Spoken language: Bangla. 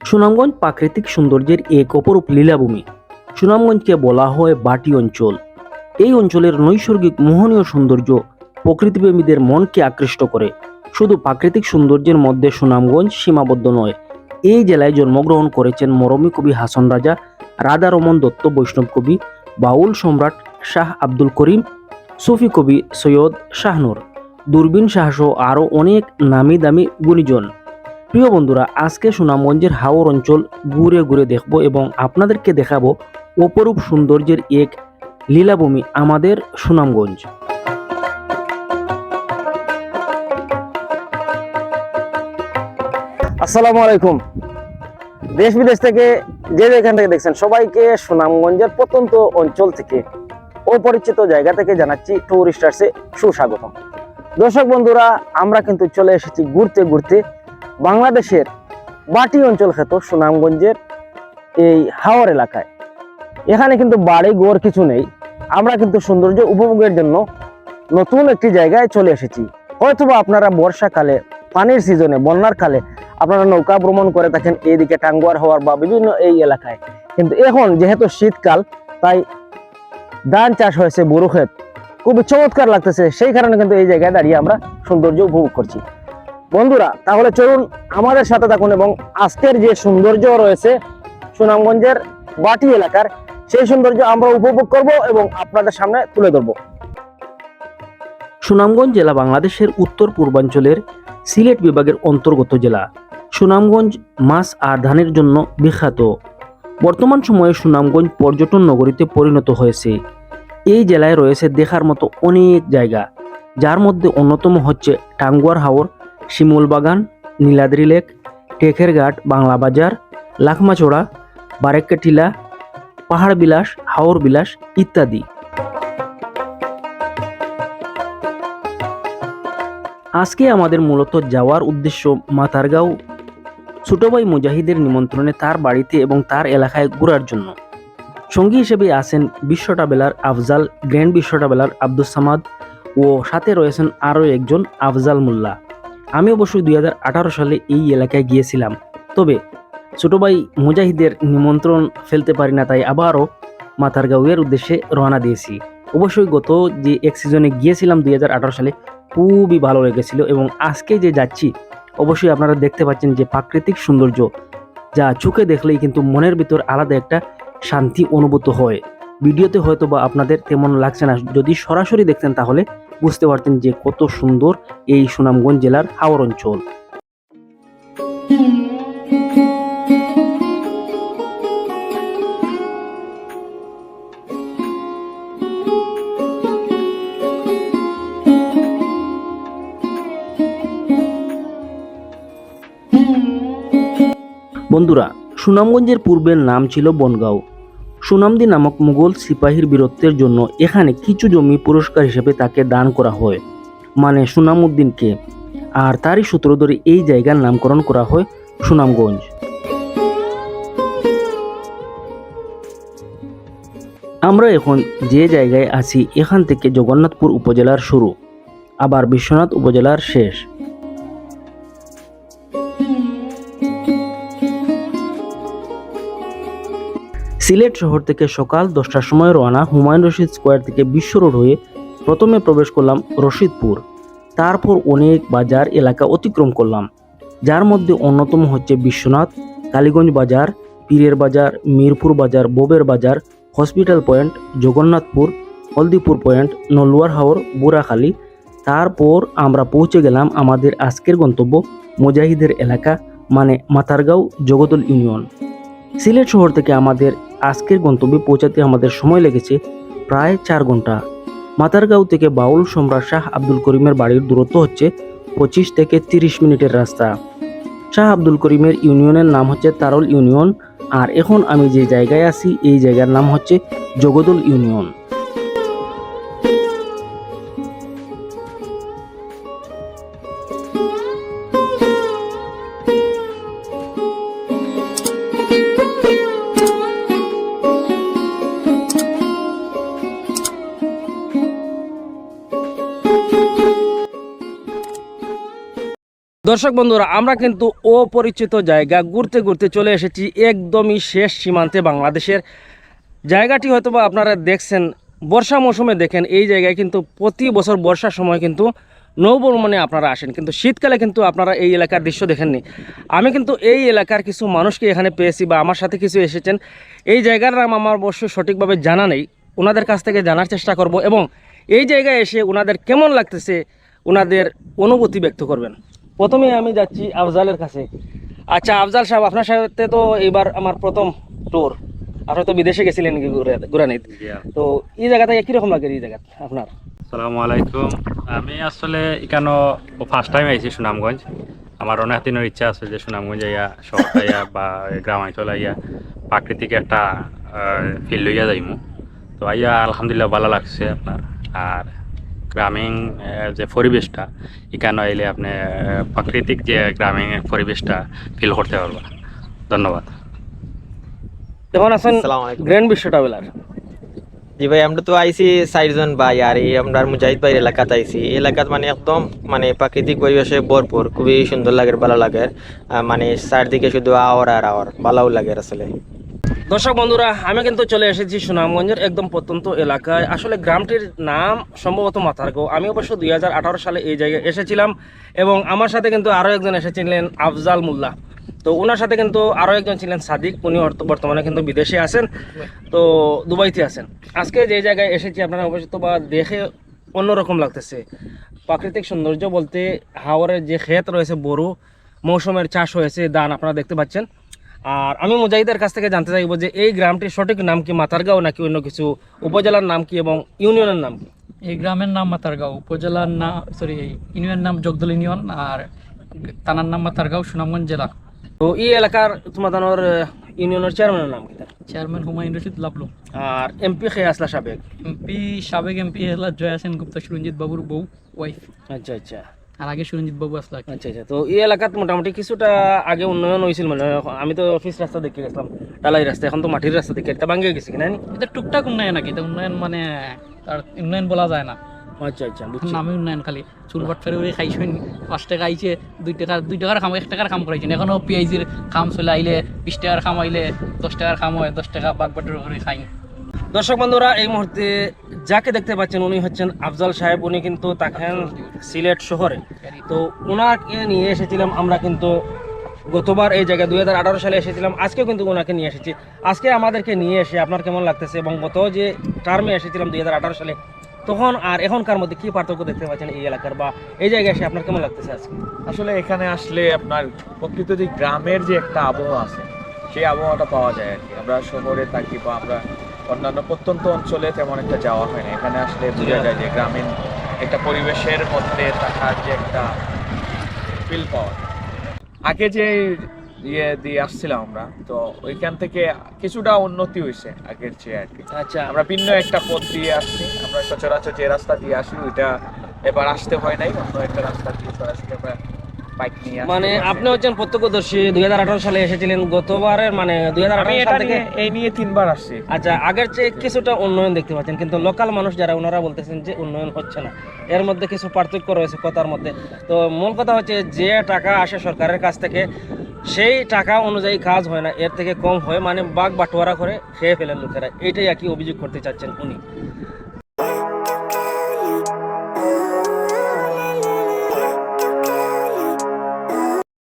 সুনামগঞ্জ প্রাকৃতিক সৌন্দর্যের এক অপরূপ লীলাভূমি। সুনামগঞ্জকে বলা হয় বাটি অঞ্চল। এই অঞ্চলের নৈসর্গিক মোহনীয় সৌন্দর্য প্রকৃতিপ্রেমীদের মনকে আকৃষ্ট করে। শুধু প্রাকৃতিক সৌন্দর্যের মধ্যে সুনামগঞ্জ সীমাবদ্ধ নয়, এই জেলায় জন্মগ্রহণ করেছেন মরমী কবি হাসন রাজা রাধারমন দত্ত, বৈষ্ণব কবি বাউল সম্রাট শাহ আব্দুল করিম, সুফি কবি সৈয়দ শাহনুর। দূরবীন শাহসহ আরও অনেক নামি দামি গুণীজন প্রিয় বন্ধুরা, আজকে সুনামগঞ্জের হাওর অঞ্চল ঘুরে ঘুরে দেখব এবং আপনাদেরকে দেখাবো অপরূপ সৌন্দর্যের এক লীলাভূমি আমাদের সুনামগঞ্জ। আসসালামু আলাইকুম। দেশ বিদেশ থেকে যে যেখান থেকে দেখছেন, সবাইকে সুনামগঞ্জের প্রত্যন্ত অঞ্চল থেকে অপরিচিত জায়গা থেকে জানাচ্ছি টুরিস্টার্সে সুস্বাগতম। দর্শক বন্ধুরা, আমরা কিন্তু চলে এসেছি ঘুরতে ঘুরতে বাংলাদেশের বাটি অঞ্চল খ্যাত সুনামগঞ্জের এই হাওর এলাকায়। এখানে কিন্তু বাড়ি গোর কিছু নেই। আমরা কিন্তু সৌন্দর্য উপভোগের জন্য নতুন একটি জায়গায় চলে এসেছি। হয়তোবা আপনারা বর্ষাকালে, পানির সিজনে, বন্যার কালে আপনারা নৌকা ভ্রমণ করে থাকেন এইদিকে টাঙ্গুয়ার হওয়ার বা বিভিন্ন এই এলাকায়। কিন্তু এখন যেহেতু শীতকাল, তাই ধান চাষ হয়েছে বড় খুবই চমৎকার লাগতেছে। সেই কারণে কিন্তু এই জায়গায় দাঁড়িয়ে আমরা সৌন্দর্য উপভোগ করছি। বন্ধুরা, তাহলে চলুন আমাদের সাথে থাকুন এবং আজকের যে সৌন্দর্য রয়েছে সুনামগঞ্জের বাটি এলাকার, সেই সৌন্দর্য আমরা উপভোগ করব এবং আপনাদের সামনে তুলে ধরবো। সুনামগঞ্জ জেলা বাংলাদেশের উত্তর পূর্বাঞ্চলের সিলেট বিভাগের অন্তর্গত জেলা। সুনামগঞ্জ মাছ আর ধানের জন্য বিখ্যাত। বর্তমান সময়ে সুনামগঞ্জ পর্যটন নগরীতে পরিণত হয়েছে। এই জেলায় রয়েছে দেখার মতো অনেক জায়গা, যার মধ্যে অন্যতম হচ্ছে টাঙ্গুয়ার হাওর শিমুল বাগান, নীলাদ্রি লেক টেকের ঘাট, বাংলা বাজার লাখমাচড়া বারেক্কা টিলা পাহাড় বিলাস, হাওর বিলাস ইত্যাদি। আজকে আমাদের মূলত যাওয়ার উদ্দেশ্য মাতারগাঁও ছোট ভাই মুজাহিদের নিমন্ত্রণে তার বাড়িতে এবং তার এলাকায় ঘোরার জন্য। সঙ্গী হিসেবে আছেন বিশ্ব ট্রাভেলার আফজাল, গ্র্যান্ড বিশ্ব ট্রাভেলার আব্দুল সামাদ ও সাথে রয়েছেন আরও একজন আফজাল মোল্লা। আমি অবশ্যই দুই হাজার আঠারো সালে এই এলাকায় গিয়েছিলাম। তবে ছোট ভাই মুজাহিদের নিমন্ত্রণ ফেলতে পারি না, তাই আবারও মাথারগাঁওয়ের উদ্দেশ্যে রওনা দিয়েছি। অবশ্যই গত যে এক সিজনে গিয়েছিলাম দুই হাজার আঠারো সালে, খুবই ভালো লেগেছিল এবং আজকে যে যাচ্ছি, অবশ্যই আপনারা দেখতে পাচ্ছেন যে প্রাকৃতিক সৌন্দর্য যা চোখে দেখলেই কিন্তু মনের ভিতর আলাদা একটা শান্তি অনুভূত হয়। ভিডিওতে হয়তো বা আপনাদের তেমন লাগছে না। যদি সরাসরি দেখতেন তাহলে বুঝতে পারতেন যে কত সুন্দর এই সুনামগঞ্জ জেলার হাওর অঞ্চল। বন্ধুরা, সুনামগঞ্জের পূর্বের নাম ছিল বনগাঁও। সুনামদি নামক মুঘল সিপাহীর বীরত্বের জন্য এখানে কিছু জমি পুরস্কার হিসেবে তাকে দান করা হয় মানে সুনামউদ্দিনকে। আর তারই সূত্র ধরে এই জায়গার নামকরণ করা হয় সুনামগঞ্জ। আমরা এখন যে জায়গায় আছি, এখান থেকে জগন্নাথপুর উপজেলার শুরু। আবার বিশ্বনাথ উপজেলার শেষ। সিলেট শহর থেকে সকাল দশটার সময় রওনা হুমায়ুন রশিদ স্কোয়ার থেকে বিশ্ব রোড হয়ে প্রথমে প্রবেশ করলাম রশিদপুর। তারপর অনেক বাজার এলাকা অতিক্রম করলাম। যার মধ্যে অন্যতম হচ্ছে বিশ্বনাথ, কালীগঞ্জ বাজার, পীরের বাজার, মিরপুর বাজার, বোবের বাজার, hospital point, Jagannathpur, Haldipur point, নলুয়ার হাওর, বুড়াখালী। তারপর আমরা পৌঁছে গেলাম আমাদের আজকের গন্তব্য মুজাহিদের এলাকা মানে মাতারগাঁও জগদল ইউনিয়ন। সিলেট শহর থেকে আমাদের আজকের গন্তব্যে পৌঁছাতে আমাদের সময় লেগেছে প্রায় চার ঘণ্টা। মাতারগাঁও থেকে বাউল সম্রাট শাহ আব্দুল করিমের বাড়ির দূরত্ব হচ্ছে পঁচিশ থেকে তিরিশ মিনিটের রাস্তা। শাহ আব্দুল করিমের ইউনিয়নের নাম হচ্ছে তারল ইউনিয়ন, আর এখন আমি যে জায়গায় আছি, এই জায়গার নাম হচ্ছে জগদল ইউনিয়ন। দর্শক বন্ধুরা, আমরা কিন্তু অপরিচিত জায়গা ঘুরতে ঘুরতে চলে এসেছি একদমই শেষ সীমান্তে বাংলাদেশের। জায়গাটি হয়তো বা আপনারা দেখছেন, বর্ষা মৌসুমে দেখেন, এই জায়গায় কিন্তু প্রতি বছর বর্ষার সময় কিন্তু নৌবর্মনে আপনারা আসেন। কিন্তু শীতকালে কিন্তু আপনারা এই এলাকার দৃশ্য দেখেননি। আমি কিন্তু এই এলাকার কিছু মানুষকে এখানে পেয়েছি বা আমার সাথে কিছু এসেছেন। এই জায়গার নাম আমার অবশ্যই সঠিকভাবে জানা নেই। ওনাদের কাছ থেকে জানার চেষ্টা করব এবং এই জায়গায় এসে ওনাদের কেমন লাগতেছে ওনাদের অনুভূতি ব্যক্ত করবেন। প্রথমে আমি যাচ্ছি আফজালের কাছে। আচ্ছা আফজাল সাহেব আপনার সাথে তো এবার আমার প্রথম ট্যুর আপনি তো বিদেশে গেছিলেন গুরানিত তো এই জায়গা থেকে কীরকম লাগে এই জায়গা আপনার? আসসালামু আলাইকুম। আমি আসলে এখানে ফার্স্ট টাইম আইছি সুনামগঞ্জ। আমার অনেক দিনের ইচ্ছা আছে যে সুনামগঞ্জ আইয়া শহরটা আইয়া বা গ্রামাঞ্চল আইয়া প্রাকৃতিক একটা ফিল লইয়া যাইমু। তো আইয়া আলহামদুলিল্লাহ ভালো লাগছে আপনার। আর গ্রামীণ যে পরিবেশটা এখানে আইলে আপনি প্রাকৃতিক যে গ্রামীণ পরিবেশটা ফিল করতে পারবা ধন্যবাদ। কেমন আছেন গ্র্যান্ড বিশ্ব ট্রাভেলার জি ভাই আমরা তো আইছি চারজন ভাই আর এই আমরা মুজাহিদ ভাই এলাকাত এই এলাকাত মানে একদম মানে প্রাকৃতিক পরিবেশে ভরপুর খুবই সুন্দর লাগে ভালো লাগে। মানে চারদিকে শুধু আওয়ার আর আওয়ার ভালোও লাগে আসলে। দর্শক বন্ধুরা, আমি কিন্তু চলে এসেছি সুনামগঞ্জের একদম প্রত্যন্ত এলাকায়। আসলে গ্রামটির নাম সম্ভবত মাথারগাঁও। আমি অবশ্য দুই হাজার আঠারো সালে এই জায়গায় এসেছিলাম এবং আমার সাথে কিন্তু আরও একজন এসেছিলেন আফজাল মোল্লা। তো ওনার সাথে কিন্তু আরও একজন ছিলেন সাদিক। উনি বর্তমানে কিন্তু বিদেশে আছেন। তো দুবাইতে আছেন। আজকে যে জায়গায় এসেছি, আপনারা অবশ্য বা দেখে অন্যরকম লাগতেছে। প্রাকৃতিক সৌন্দর্য বলতে হাওরের যে ক্ষেত রয়েছে বড় মৌসুমের চাষ হয়েছে, ধান আপনারা দেখতে পাচ্ছেন। আর আমি মুজাহিদের কাছ থেকে জানতে চাইব যে এই গ্রামটির সঠিক নাম কি মাতারগাঁও নাকি অন্য কিছু? উপজেলার নাম কি এবং ইউনিয়নের নাম কি? এই গ্রামের নাম মাতারগাঁও উপজেলার নাম সরি ইউনিয়নের নাম জগদল ইউনিয়ন আর থানার নাম মাতারগাঁও সুনামগঞ্জ জেলা। তো এই এলাকার তোমাদের ইউনিয়নের চেয়ারম্যানের নাম কি চেয়ারম্যান হুমায়ুন রশিদ লাভলু আর এমপি খে আসলা সাবেক? এমপি সাবেক এমপি হেলা জয়া সেন গুপ্তা সুরঞ্জিত বাবুর বউ ওয়াইফ আচ্ছা আচ্ছা। আর আগে সুরঞ্জিত বাবু আসলা আচ্ছা আচ্ছা। তো এই এলাকাত মোটামুটি কিছুটা আগে উন্নয়ন হয়েছিল মানে আমি তো অফিস রাস্তা দেখে গেছিলাম টালাই রাস্তা এখন তো মাটির রাস্তা দেখে একটা ভাঙ্গে গেছে কিনা এটা টুকটাক উন্নয়ন নাকি এটা উন্নয়ন মানে তার উন্নয়ন বলা যায় না। আচ্ছা আচ্ছা বুঝছি। নামে উন্নয়ন খালি চুলবাট ফেরে উড়ে খাইছেন পাঁচ টাকা আইছে দুই টাকা দুই টাকার খাম এক টাকার খাম করাইছেন এখনও পিআইজির খাম চলে আইলে বিশ টাকার খাম আইলে দশ টাকার খাম হয় দশ টাকা বাগ বাটের করে খাই। দর্শক বন্ধুরা, এই মুহূর্তে যাকে দেখতে পাচ্ছেন উনি হচ্ছেন আফজাল সাহেব। উনি কিন্তু থাকেন সিলেট শহরে। তো ওনাকে নিয়ে এসেছিলাম আমরা কিন্তু গতবার এই জায়গায়, দুই হাজার আঠারো সালে এসেছিলাম। আজকেও কিন্তু ওনাকে নিয়ে এসেছি। আজকে আমাদেরকে নিয়ে এসে আপনার কেমন লাগতেছে? এবং গত যে টার্মে এসেছিলাম দুই হাজার আঠারো সালে, তখন আর এখনকার মধ্যে কি পার্থক্য দেখতে পাচ্ছেন এই এলাকার বা এই জায়গায় এসে আপনার কেমন লাগতেছে আজকে? আসলে এখানে আসলে আপনার প্রকৃত যে গ্রামের যে একটা আবহাওয়া আছে, সেই আবহাওয়াটা পাওয়া যায় আর কি। আমরা শহরে থাকি বা আমরা অন্যান্য প্রত্যন্ত অঞ্চলে তেমন একটা যাওয়া হয় না। এখানে আসলে বোঝা যায় যে গ্রামীণ একটা পরিবেশের মধ্যে থাকার যে একটা ফিল পাওয়া আগে যে ইয়ে দিয়ে আসছিলাম আমরা তো ওইখান থেকে কিছুটা উন্নতি হয়েছে আগের চেয়ে আর কি। আচ্ছা। আমরা ভিন্ন একটা পথ দিয়ে আসছি। আমরা সচরাচর যে রাস্তা দিয়ে আসি ওইটা এবার আসতে হয় নাই অন্য একটা রাস্তা দিয়ে সরাসরি আমরা বাইক নিয়ে মানে আপনি হচ্ছেন প্রত্যক্ষদর্শী দুই হাজার আঠারো সালে এসেছিলেন গতবারের মানে দুই আমি সাল থেকে এই নিয়ে তিনবার আসছি। আচ্ছা আগের চেয়ে কিছুটা উন্নয়ন দেখতে পাচ্ছেন কিন্তু লোকাল মানুষ যারা ওনারা বলতেছেন যে উন্নয়ন হচ্ছে না। এর মধ্যে কিছু পার্থক্য রয়েছে কথার মধ্যে। তো মূল কথা হচ্ছে যে টাকা আসে সরকারের কাছ থেকে সেই টাকা অনুযায়ী কাজ হয় না এর থেকে কম হয় মানে বাঘ বাটোয়ারা করে খেয়ে ফেলেন লোকেরা। এটাই আর কি অভিযোগ করতে চাচ্ছেন উনি।